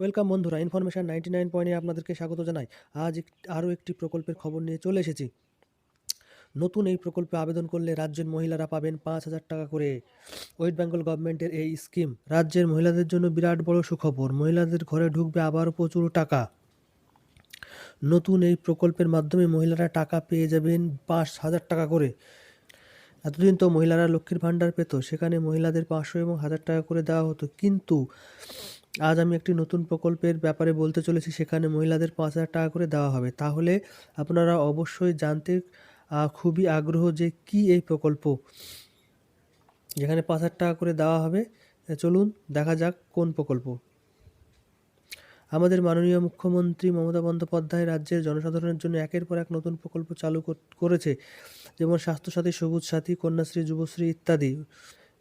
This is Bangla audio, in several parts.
ওয়েলকাম বন্ধুরা, ইনফরমেশন নাইনটি নাইন পয়েন্টে আপনাদেরকে স্বাগত জানাই। আজ আরও একটি প্রকল্পের খবর নিয়ে চলে এসেছি। নতুন এই প্রকল্পে আবেদন করলে রাজ্যের মহিলারা পাবেন পাঁচ হাজার টাকা করে। ওয়েস্ট বেঙ্গল গভর্নমেন্টের এই স্কিম রাজ্যের মহিলাদের জন্য বিরাট বড় সুখবর। মহিলাদের ঘরে ঢুকবে আবারও প্রচুর টাকা। নতুন এই প্রকল্পের মাধ্যমে মহিলারা টাকা পেয়ে যাবেন পাঁচ হাজার টাকা করে। এতদিন তো মহিলারা লক্ষ্মীর ভাণ্ডার পেত, সেখানে মহিলাদের পাঁচশো এবং হাজার টাকা করে দেওয়া হতো। কিন্তু আজ আমি একটি নতুন প্রকল্পের ব্যাপারে বলতে চলেছি, সেখানে মহিলাদের পাঁচ হাজার টাকা করে দেওয়া হবে। তাহলে আপনারা অবশ্যই জানতে খুবই আগ্রহ যে কি এই প্রকল্প। যেখানে পাঁচ হাজার টাকা করে দেওয়া হবে চলুন দেখা যাক কোন প্রকল্প। আমাদের মাননীয় মুখ্যমন্ত্রী মমতা বন্দ্যোপাধ্যায় রাজ্যের জনসাধারণের জন্য একের পর এক নতুন প্রকল্প চালু করেছে, যেমন স্বাস্থ্যসাথী, সবুজ সাথী, কন্যাশ্রী, যুবশ্রী ইত্যাদি।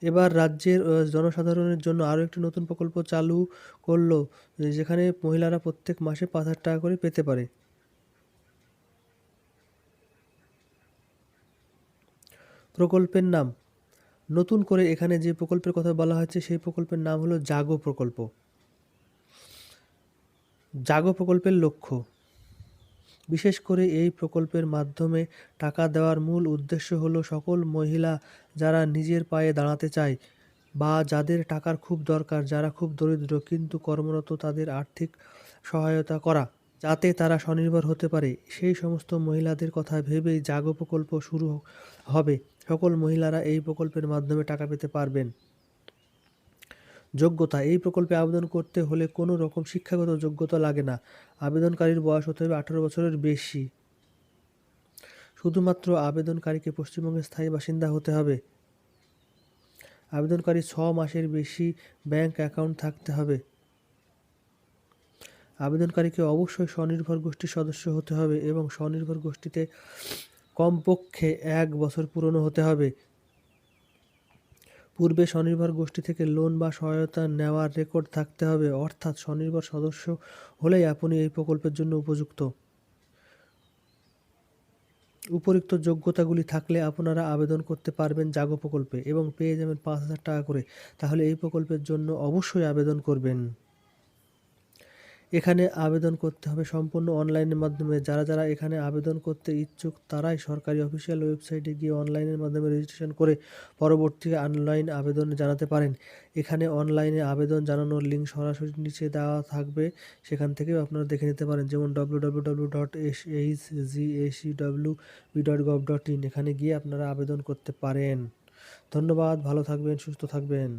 এবার রাজ্যের জনসাধারণের জন্য আরও একটি নতুন প্রকল্প চালু করল, যেখানে মহিলারা প্রত্যেক মাসে পাঁচ হাজার টাকা করে পেতে পারে। প্রকল্পের নাম। নতুন করে এখানে যে প্রকল্পের কথা বলা হয়েছে, সেই প্রকল্পের নাম হলো জাগো প্রকল্প। জাগো প্রকল্পের লক্ষ্য। বিশেষ করে এই প্রকল্পের মাধ্যমে টাকা দেওয়ার মূল উদ্দেশ্য হলো সকল মহিলা যারা নিজের পায়ে দাঁড়াতে চায় বা যাদের টাকার খুব দরকার, যারা খুব দরিদ্র কিন্তু কর্মরত তাদের আর্থিক সহায়তা করা, যাতে তারা স্বনির্ভর হতে পারে। সেই সমস্ত মহিলাদের কথা ভেবেই জাগো প্রকল্প শুরু হবে। সকল মহিলারা এই প্রকল্পের মাধ্যমে টাকা পেতে পারবেন। যোগ্যতা। এই প্রকল্পে আবেদন করতে হলে কোনো রকম শিক্ষাগত যোগ্যতা লাগে না। আবেদনকারীর বয়স হতে হবে আঠারো বছরের বেশি। শুধুমাত্র আবেদনকারীকে পশ্চিমবঙ্গের স্থায়ী বাসিন্দা হতে হবে। আবেদনকারী ছ মাসের বেশি ব্যাংক অ্যাকাউন্ট থাকতে হবে। আবেদনকারীকে অবশ্যই স্বনির্ভর গোষ্ঠীর সদস্য হতে হবে এবং স্বনির্ভর গোষ্ঠীতে কমপক্ষে এক বছর পুরনো হতে হবে। পূর্বে স্বনির্ভর গোষ্ঠী থেকে লোন বা সহায়তা নেওয়ার রেকর্ড থাকতে হবে। অর্থাৎ স্বনির্ভর সদস্য হলেই আপনি এই প্রকল্পের জন্য উপযুক্ত। উপরিক্ত যোগ্যতাগুলি থাকলে আপনারা আবেদন করতে পারবেন জাগো প্রকল্পে এবং পেয়ে যাবেন পাঁচ হাজার টাকা করে। তাহলে এই প্রকল্পের জন্য অবশ্যই আবেদন করবেন। এখানে আবেদন করতে হবে সম্পূর্ণ অনলাইনের মাধ্যমে। যারা যারা এখানে আবেদন করতে ইচ্ছুক, তারাই সরকারি অফিসিয়াল ওয়েবসাইটে গিয়ে অনলাইনের মাধ্যমে রেজিস্ট্রেশন করে পরবর্তী অনলাইন আবেদন জানাতে পারেন। এখানে অনলাইনে আবেদন জানানোর লিঙ্ক সরাসরি নিচে দেওয়া থাকবে। সেখান থেকেও আপনারা দেখে নিতে পারেন। যেমন W dot H G B dot dot in এখানে গিয়ে আপনারা আবেদন করতে পারেন ধন্যবাদ ভালো থাকবেন সুস্থ থাকবেন